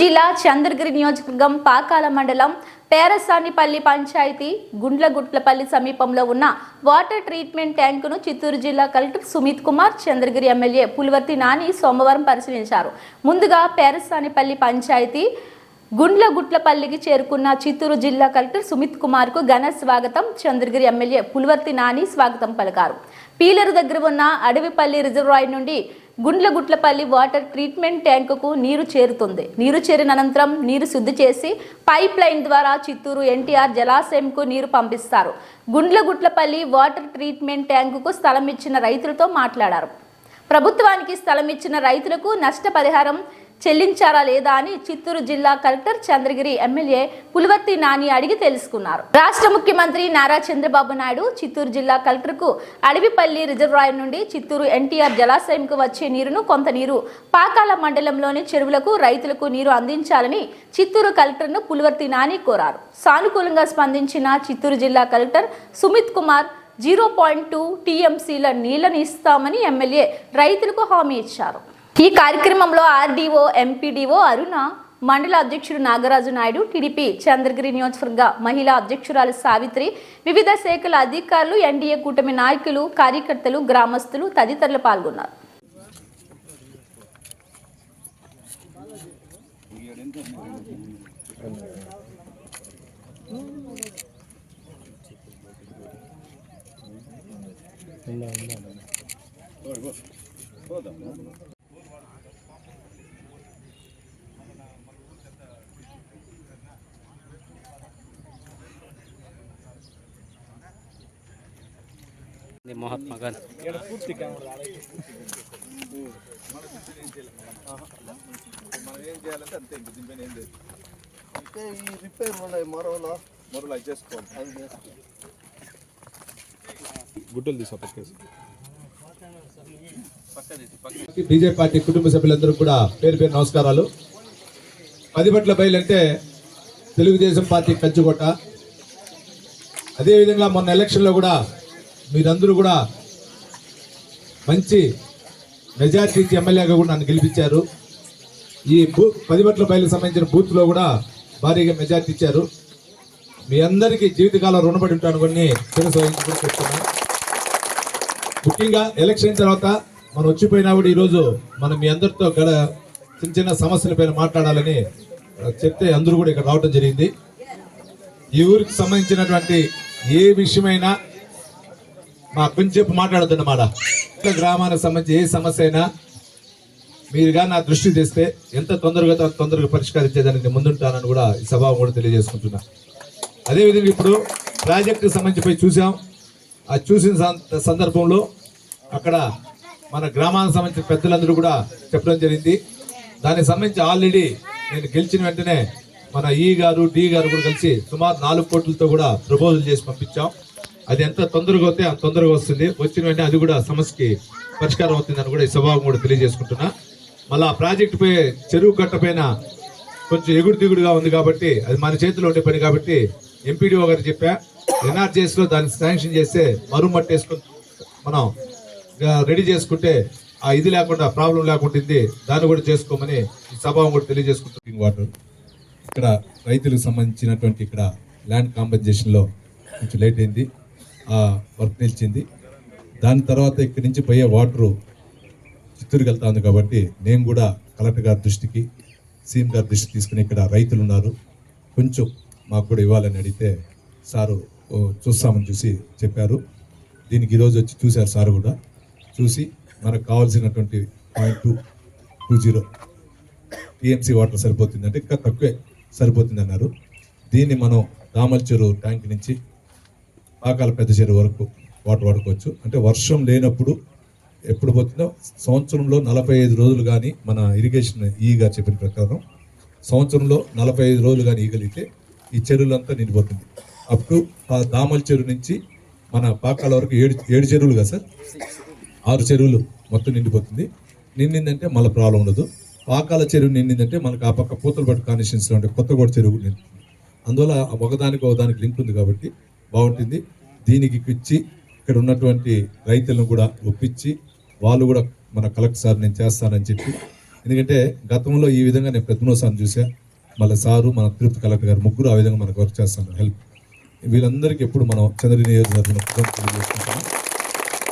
జిల్లా చంద్రగిరి నియోజకవర్గం పాకాల మండలం పేరసానిపల్లి పంచాయతీ గుండ్లగుట్లపల్లి సమీపంలో ఉన్న వాటర్ ట్రీట్మెంట్ ట్యాంకును చిత్తూరు జిల్లా కలెక్టర్ సుమిత్ కుమార్ చంద్రగిరి ఎమ్మెల్యే పులివర్తి నాని సోమవారం పరిశీలించారు. ముందుగా పేరసానిపల్లి పంచాయతీ గుండ్లగుట్లపల్లికి చేరుకున్న చిత్తూరు జిల్లా కలెక్టర్ సుమిత్ కుమార్కు ఘన స్వాగతం. చంద్రగిరి ఎమ్మెల్యే పులివర్తి నాని స్వాగతం పలికారు. పీలరు దగ్గర ఉన్న అడవిపల్లి రిజర్వాయర్ నుండి గుండ్లగుట్లపల్లి వాటర్ ట్రీట్మెంట్ ట్యాంకుకు నీరు చేరుతుంది. నీరు చేరిన అనంతరం నీరు శుద్ధి చేసి పైప్ లైన్ ద్వారా చిత్తూరు ఎన్టీఆర్ జలాశయంకు నీరు పంపిస్తారు. గుండ్లగుట్లపల్లి వాటర్ ట్రీట్మెంట్ ట్యాంకుకు స్థలం ఇచ్చిన రైతులతో మాట్లాడారు. ప్రభుత్వానికి స్థలం ఇచ్చిన రైతులకు నష్టపరిహారం చెల్లించారా లేదా అని చిత్తూరు జిల్లా కలెక్టర్ చంద్రగిరి ఎమ్మెల్యే పులివర్తి నాని అడిగి తెలుసుకున్నారు. రాష్ట్ర ముఖ్యమంత్రి నారా చంద్రబాబు నాయుడు చిత్తూరు జిల్లా కలెక్టర్కు అడవిపల్లి రిజర్వాయర్ నుండి చిత్తూరు ఎన్టీఆర్ జలాశయంకు వచ్చే నీరును కొంత నీరు పాకాల మండలంలోని చెరువులకు రైతులకు నీరు అందించాలని చిత్తూరు కలెక్టర్ను పులివర్తి నాని కోరారు. సానుకూలంగా స్పందించిన చిత్తూరు జిల్లా collector Sumit Kumar zero point two టీఎంసీల నీళ్ళను ఇస్తామని ఎమ్మెల్యే రైతులకు హామీ ఇచ్చారు. ఈ కార్యక్రమంలో ఆర్డీఓ ఎంపీడీఓ అరుణ మండల అధ్యక్షుడు నాగరాజు నాయుడు టీడీపీ చంద్రగిరి నియోజకవర్గ మహిళా అధ్యక్షురాలు సావిత్రి వివిధ శాఖల అధికారులు ఎన్డీఏ కూటమి నాయకులు కార్యకర్తలు గ్రామస్తులు తదితరులు పాల్గొన్నారు. ఇది మహాత్మా గాంధీ మనం ఏం చేయాలంటే అంతే ఇంక దీనిపైన ఏం లేదు అంటే ఈ రిపేర్ ఉన్నాయి మరోలో మొదలు అది చేసుకోవాలి. అది చేసుకో గుడ్డలు తీసా పక్కేసి బీజేపీ పార్టీ కుటుంబ సభ్యులందరూ కూడా పేరు పేరు నమస్కారాలు. పదిపట్ల బయలంటే తెలుగుదేశం పార్టీ కంచుకోట. అదేవిధంగా మొన్న ఎలక్షన్లో కూడా మీరందరూ కూడా మంచి మెజార్టీ ఇచ్చి ఎమ్మెల్యేగా కూడా నన్ను గెలిపించారు. ఈ బూ పదిపట్ల బయలుకు సంబంధించిన బూత్లో కూడా భారీగా మెజార్టీ ఇచ్చారు. మీ అందరికీ జీవితకాలం రుణపడి ఉంటాను కొన్ని శిరస్సు చెప్తున్నాను. ముఖ్యంగా ఎలక్షన్ తర్వాత మనం వచ్చిపోయినా కూడా ఈరోజు మనం మీ అందరితో గడ చిన్న చిన్న సమస్యల పైన మాట్లాడాలని చెప్తే అందరూ కూడా ఇక్కడ రావడం జరిగింది. ఈ ఊరికి సంబంధించినటువంటి ఏ విషయమైనా మా కొంచెం మాట్లాడద్దన్నమాట గ్రామానికి సంబంధించి ఏ సమస్య అయినా మీరుగా నా దృష్టి తెస్తే ఎంత తొందరగా తొందరగా పరిష్కరించేదానికి ముందుంటానని కూడా ఈ సభ కూడా తెలియజేసుకుంటున్నా. అదేవిధంగా ఇప్పుడు ప్రాజెక్టుకి సంబంధించి పోయి చూసాం. ఆ చూసిన సందర్భంలో అక్కడ మన గ్రామానికి సంబంధించిన పెద్దలందరూ కూడా చెప్పడం జరిగింది. దానికి సంబంధించి ఆల్రెడీ నేను గెలిచిన వెంటనే మన ఈ గారు డి గారు కూడా కలిసి సుమారు నాలుగు కోట్లతో కూడా ప్రపోజల్ చేసి పంపించాం. అది ఎంత తొందరగా వస్తే అంత తొందరగా వస్తుంది. వచ్చిన వెంటనే అది కూడా సమస్యకి పరిష్కారం అవుతుందని కూడా ఈ స్వభావం కూడా తెలియజేసుకుంటున్నా. మళ్ళీ ఆ ప్రాజెక్ట్ పై చెరువు కట్ట కొంచెం ఎగుడు దిగుడుగా ఉంది కాబట్టి అది మన చేతిలో ఉండే పని కాబట్టి ఎంపీడీఓ గారు చెప్పా ఎన్ఆర్జీఎస్ దాన్ని శాంక్షన్ చేస్తే మరుమట్టి వేసుకుని మనం రెడీ చేసుకుంటే ఆ ఇది లేకుండా ప్రాబ్లం లేకుంటుంది దాన్ని కూడా చేసుకోమని ఈ సభావం కూడా తెలియజేసుకుంటుంది వాటర్. ఇక్కడ రైతులకు సంబంధించినటువంటి ఇక్కడ ల్యాండ్ కాంపెన్సేషన్లో కొంచెం లేట్ అయింది. వర్క్ నిలిచింది. దాని తర్వాత ఇక్కడి నుంచి పోయే వాటరు చిత్తూరుకి వెళ్తా కాబట్టి నేను కూడా కలెక్టర్ గారి దృష్టికి సీఎం గారి దృష్టికి తీసుకుని ఇక్కడ రైతులు ఉన్నారు. కొంచెం మాకు కూడా ఇవ్వాలని అడిగితే సారు చూస్తామని చూసి చెప్పారు. దీనికి ఈరోజు వచ్చి చూశారు సార్ కూడా. చూసి మనకు కావాల్సినటువంటి point two two zero TMC water సరిపోతుందంటే ఇంకా తక్కువే సరిపోతుంది అన్నారు దీన్ని మనం దామల్ ట్యాంక్ నుంచి పాకాల పెద్ద చెరువు వరకు వాటర్ వాడుకోవచ్చు. అంటే వర్షం లేనప్పుడు ఎప్పుడు పోతుందో సంవత్సరంలో నలభై ఐదు రోజులు కానీ మన ఇరిగేషన్ ఈగా చెప్పిన ప్రకారం సంవత్సరంలో నలభై ఐదు రోజులు కానీ ఈగలిగితే ఈ చెరువులంతా నిండిపోతుంది. అప్పుడు ఆ దామల చెరువు నుంచి మన పాకాల వరకు ఏడు ఏడు చెరువులు కదా సార్? ఆరు చెరువులు మొత్తం నిండిపోతుంది. నిండిందంటే మళ్ళీ ప్రాబ్లం ఉండదు. పాకాల చెరువు నిండిందంటే మనకు ఆ పక్క పూతలపట్టు కాన్స్టిట్యూన్సీలో ఉంటే కొత్తగూడ చెరువు నిండుతుంది. అందువల్ల ఒకదానికి ఒకదానికి లింక్ ఉంది కాబట్టి బాగుంటుంది. దీనికి ఇచ్చి ఇక్కడ ఉన్నటువంటి రైతులను కూడా ఒప్పించి వాళ్ళు కూడా మన కలెక్టర్ సార్ నేను చేస్తానని చెప్పి. ఎందుకంటే గతంలో ఈ విధంగా నేను ప్రతిమోసాన్ని చూసా మళ్ళీ సారు మన తిరుపతి కలెక్టర్ గారు ముగ్గురు ఆ విధంగా మనకు వర్క్ చేస్తాను హెల్ప్. వీళ్ళందరికీ ఎప్పుడు మనం చంద్రగిరి నియోజకవర్గంలో